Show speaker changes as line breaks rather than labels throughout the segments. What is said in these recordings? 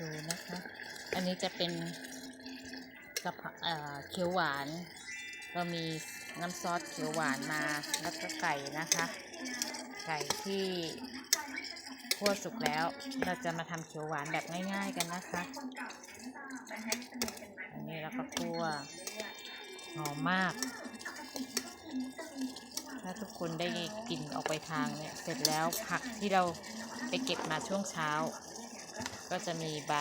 ดูนะคะ อันนี้จะเป็นกะเพราเอ่อเขียวหวาน เรามีน้ำซอสเขียวหวานมาแล้วก็ไก่นะคะ ไก่ที่คั่วสุกแล้ว เราจะมาทำเขียวหวานแบบง่าย ๆกันนะคะ อันนี้เราก็คั่วหอมมาก ถ้าทุกคนได้กลิ่นออกไปทางเนี่ย เสร็จแล้วผักที่เราไปเก็บมาช่วงเช้า ก็จะมีใบ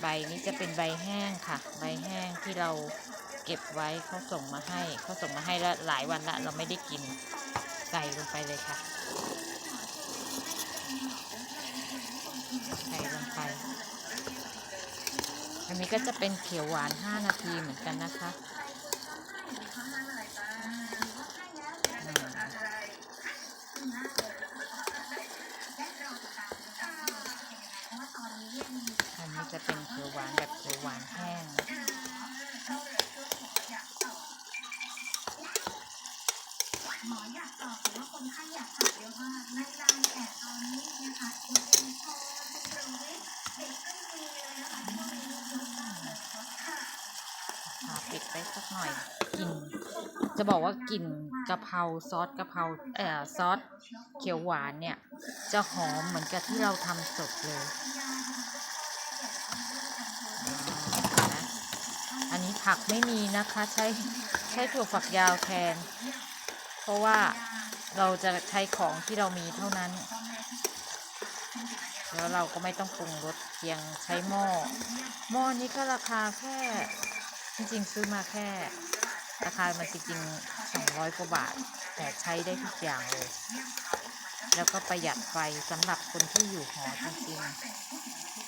ใบนี้จะเป็นใบแห้งค่ะ ใบแห้งที่เราเก็บไว้เขาส่งมาให้เขาส่งมาให้แล้วหลายวันละเราไม่ได้กินใส่ลงไปเลยค่ะใส่ลงไป อันนี้ก็จะเป็นเขียวหวาน 5 นาทีเหมือนกันนะคะอืมอันนี้จะ เป็นเขียวหวานแบบเขียวหวานแห้ง
หมออยากตอบแต่ว่าคนไข้อยากถามเยอะมากในไลน์แอดตอนนี้นะคะคุณเป็นพอคุณประวิทย์เด็กก็มีเลยนะคะช่วงนี้ยกตาเลยค่ะ
ปิดไปสักหน่อยกลิ่นจะบอกว่ากลิ่นกะเพราซอสกะเพราเอ่อซอสเขียวหวานเนี่ย จะหอมเหมือนกับที่เราทำสดเลย อันนี้ผักไม่มีนะคะ ใช้ใช้ถั่วฝักยาวแทน เพราะว่าเราจะใช้ของที่เรามีเท่านั้น แล้วเราก็ไม่ต้องปรุงรสเพียงใช้หม้อ หม้อนี้ก็ราคาแค่จริงๆ ซื้อมาแค่ ราคามันจริงๆสองร้อยกว่าบาท แต่ใช้ได้ทุกอย่างเลย แล้วก็ประหยัดไฟสำหรับคนที่อยู่หอจริงๆ